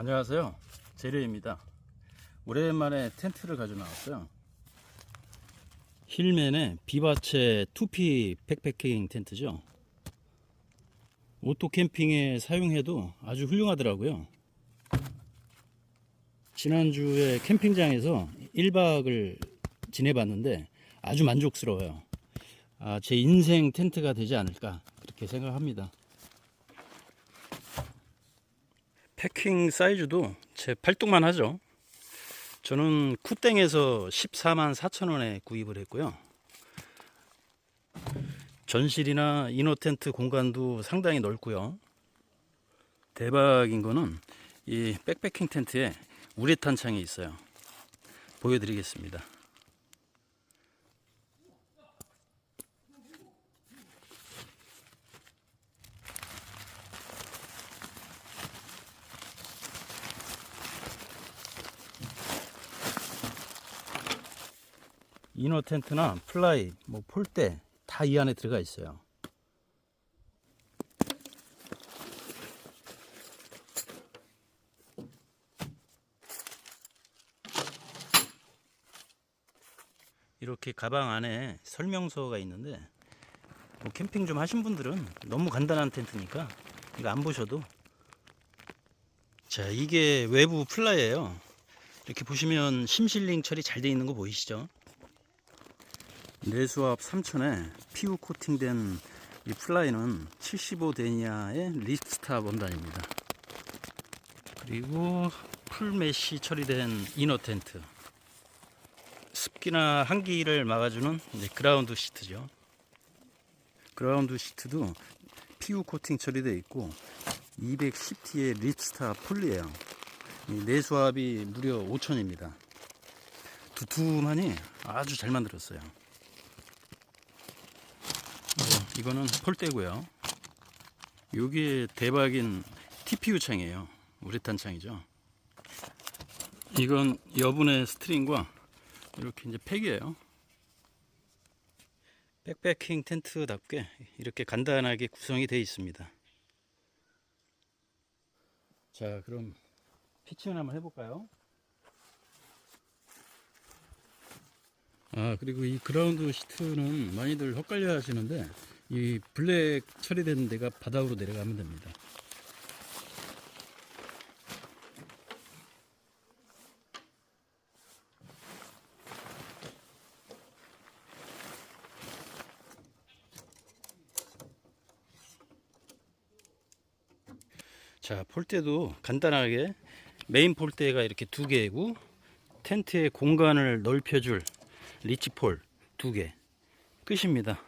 안녕하세요. 제리입니다. 오랜만에 텐트를 가져 나왔어요. 힐맨의 비바체 2P 백패킹 텐트죠. 오토 캠핑에 사용해도 아주 훌륭하더라고요. 지난주에 캠핑장에서 1박을 지내봤는데 아주 만족스러워요. 아, 제 인생 텐트가 되지 않을까 그렇게 생각합니다. 패킹 사이즈도 제 팔뚝만 하죠. 저는 쿠땡에서 14만 4천 원에 구입을 했고요. 전실이나 이너 텐트 공간도 상당히 넓고요. 대박인 거는 이 백패킹 텐트에 우레탄 창이 있어요. 보여드리겠습니다. 이너 텐트나 플라이, 뭐 폴대 다 이 안에 들어가 있어요. 이렇게 가방 안에 설명서가 있는데 뭐 캠핑 좀 하신 분들은 너무 간단한 텐트니까 이거 안 보셔도 자 이게 외부 플라이예요. 이렇게 보시면 심실링 처리 잘 돼 있는 거 보이시죠? 내수압 3000에 피우 코팅된 이 플라이는 75 데니아의 리스타 원단입니다. 그리고 풀 메쉬 처리된 이너 텐트. 습기나 한기를 막아주는 그라운드 시트죠. 그라운드 시트도 피우 코팅 처리되어 있고 210T의 리스타 폴리예요. 이 내수압이 무려 5000입니다. 두툼하니 아주 잘 만들었어요. 네, 이거는 폴대고요. 여기에 대박인 TPU 창이에요. 우레탄 창이죠. 이건 여분의 스트링과 이렇게 이제 팩이에요. 백패킹 텐트답게 이렇게 간단하게 구성이 되어 있습니다. 자, 그럼 피칭을 한번 해볼까요? 아 그리고 이 그라운드 시트는 많이들 헛갈려 하시는데 이 블랙 처리된 데가 바닥으로 내려가면 됩니다. 자 폴대도 간단하게 메인 폴대가 이렇게 두 개이고 텐트의 공간을 넓혀줄 리치폴 두 개 끝입니다.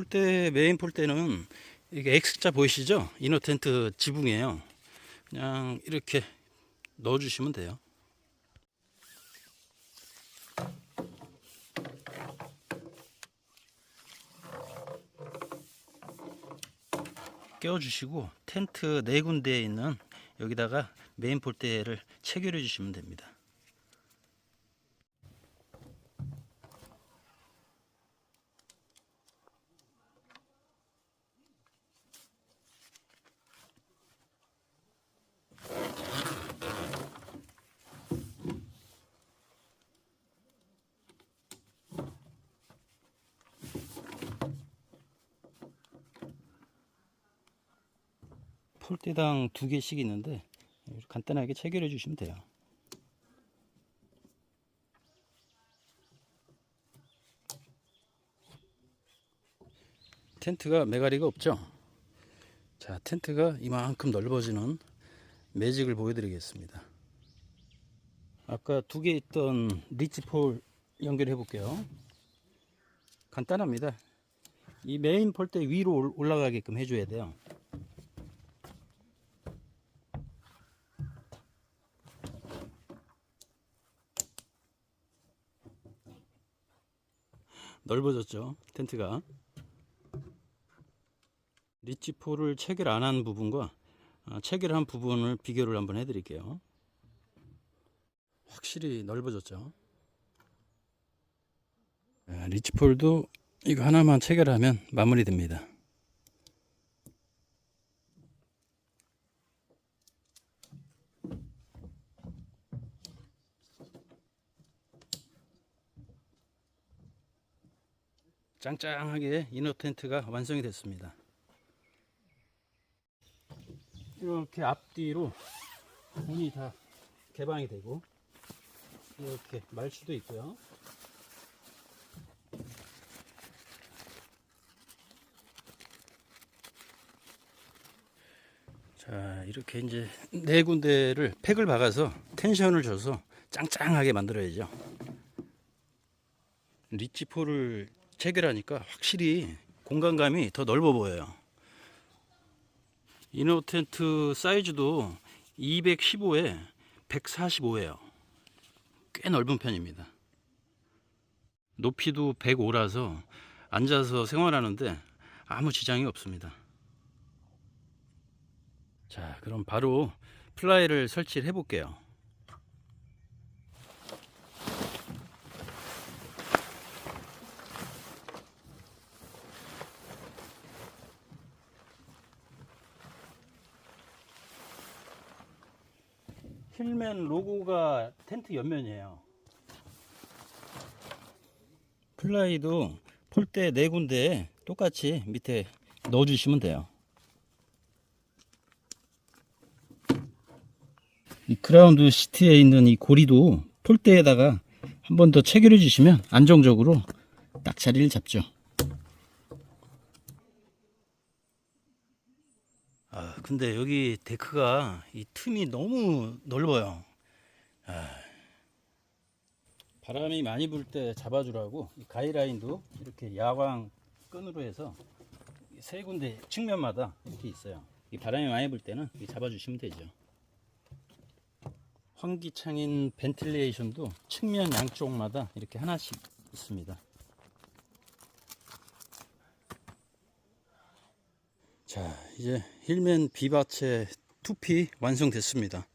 폴대 메인 폴대는 이게 X자 보이시죠? 이너 텐트 지붕이에요. 그냥 이렇게 넣어주시면 돼요. 끼워주시고 텐트 네 군데에 있는 여기다가 메인 폴대를 체결해 주시면 됩니다. 폴대당 두 개씩 있는데 간단하게 체결해 주시면 돼요. 텐트가 메가리가 없죠? 자, 텐트가 이만큼 넓어지는 매직을 보여드리겠습니다. 아까 두 개 있던 리치폴 연결해 볼게요. 간단합니다. 이 메인 폴대 위로 올- 올라가게끔 해줘야 돼요. 넓어졌죠 텐트가. 리치포를 체결 안 한 부분과 아, 체결한 부분을 비교를 한번 해드릴게요. 확실히 넓어졌죠. 아, 리치폴도 이거 하나만 체결하면 마무리됩니다 짱짱하게 이너 텐트가 완성이 됐습니다. 이렇게 앞뒤로 문이 다 개방이 되고 이렇게 말수도 있고요. 자 이렇게 이제 네 군데를 팩을 박아서 텐션을 줘서 짱짱하게 만들어야죠. 리치포를 체결하니까 확실히 공간감이 더 넓어 보여요. 이너 텐트 사이즈도 215에 145예요. 꽤 넓은 편입니다. 높이도 105라서 앉아서 생활하는데 아무 지장이 없습니다. 자, 그럼 바로 플라이를 설치를 해 볼게요. 힐맨 로고가 텐트 옆면이에요. 플라이도 폴대 네 군데에 똑같이 밑에 넣어주시면 돼요. 이 그라운드 시트에 있는 이 고리도 폴대에다가 한 번 더 체결해 주시면 안정적으로 딱 자리를 잡죠. 아, 근데 여기 데크가 이 틈이 너무 넓어요. 아, 바람이 많이 불 때 잡아주라고 이 가이라인도 이렇게 야광 끈으로 해서 세 군데 측면마다 이렇게 있어요. 이 바람이 많이 불 때는 이 잡아주시면 되죠. 환기창인 벤틸레이션도 측면 양쪽마다 이렇게 하나씩 있습니다. 자, 이제 힐맨 비바체 투피 완성됐습니다.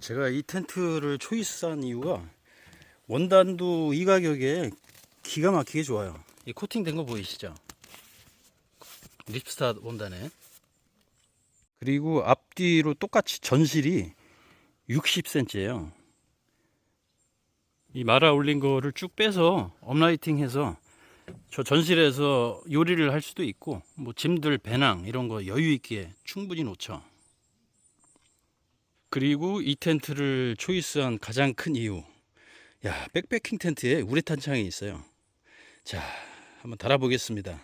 제가 이 텐트를 초이스한 이유가 원단도 이 가격에 기가 막히게 좋아요. 이 코팅된 거 보이시죠? 립스타 원단에. 그리고 앞뒤로 똑같이 전실이 60cm예요. 이 말아 올린 거를 쭉 빼서 업라이팅 해서 저 전실에서 요리를 할 수도 있고 뭐 짐들 배낭 이런 거 여유 있게 충분히 놓죠. 그리고 이 텐트를 초이스한 가장 큰 이유. 야, 백패킹 텐트에 우레탄 창이 있어요. 자, 한번 달아보겠습니다.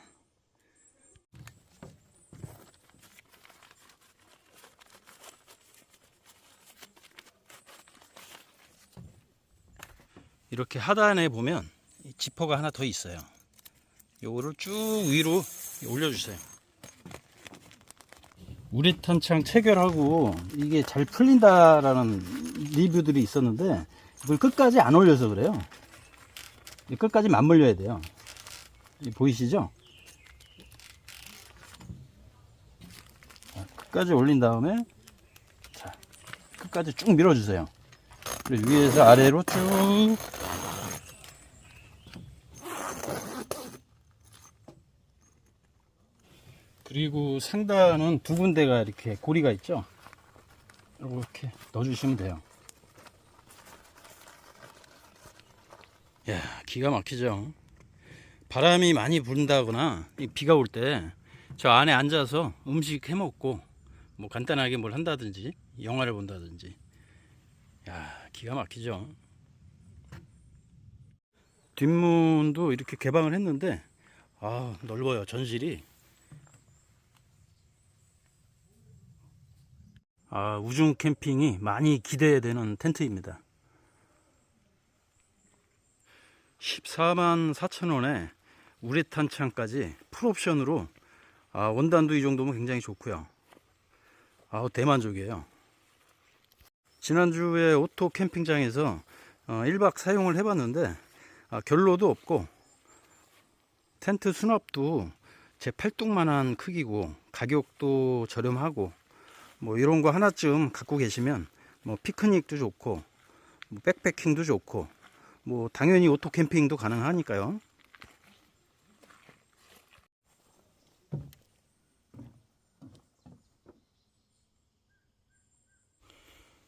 이렇게 하단에 보면 이 지퍼가 하나 더 있어요. 요거를 쭉 위로 올려주세요. 우레탄 창 체결하고 이게 잘 풀린다라는 리뷰들이 있었는데 이걸 끝까지 안 올려서 그래요. 이 끝까지 맞물려야 돼요. 이 보이시죠? 자, 끝까지 올린 다음에 자, 끝까지 쭉 밀어주세요. 그리고 위에서 아래로 쭉 그리고 상단은 두 군데가 이렇게 고리가 있죠. 이렇게 넣어주시면 돼요. 야, 기가 막히죠. 바람이 많이 분다거나 이 비가 올 때 저 안에 앉아서 음식 해 먹고 뭐 간단하게 뭘 한다든지 영화를 본다든지 야, 기가 막히죠. 뒷문도 이렇게 개방을 했는데 아, 넓어요. 전실이. 아, 우중 캠핑이 많이 기대되는 텐트입니다. 14만 4천 원에 우레탄 창까지 풀옵션으로 아, 원단도 이 정도면 굉장히 좋고요. 아, 대만족이에요. 지난주에 오토 캠핑장에서 어, 1박 사용을 해봤는데 아, 결로도 없고 텐트 수납도 제 팔뚝만한 크기고 가격도 저렴하고 뭐 이런 거 하나쯤 갖고 계시면 뭐 피크닉도 좋고 뭐 백패킹도 좋고 뭐 당연히 오토 캠핑도 가능하니까요.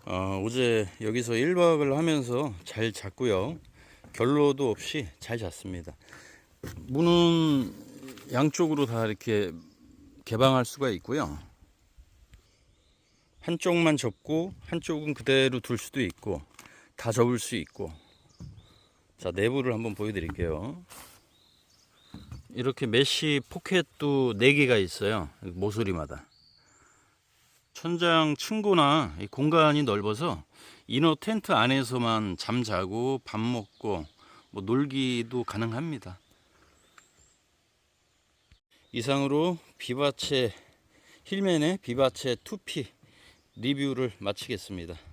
어, 어제 여기서 1박을 하면서 잘 잤고요. 결로도 없이 잘 잤습니다. 문은 양쪽으로 다 이렇게 개방할 수가 있고요. 한쪽만 접고 한쪽은 그대로 둘 수도 있고 다 접을 수 있고 자 내부를 한번 보여드릴게요. 이렇게 메쉬 포켓도 4개가 있어요. 모서리마다. 천장 층고나 이 공간이 넓어서 이너 텐트 안에서만 잠자고 밥 먹고 뭐 놀기도 가능합니다. 이상으로 비바체 힐맨의 비바체 2P 리뷰를 마치겠습니다.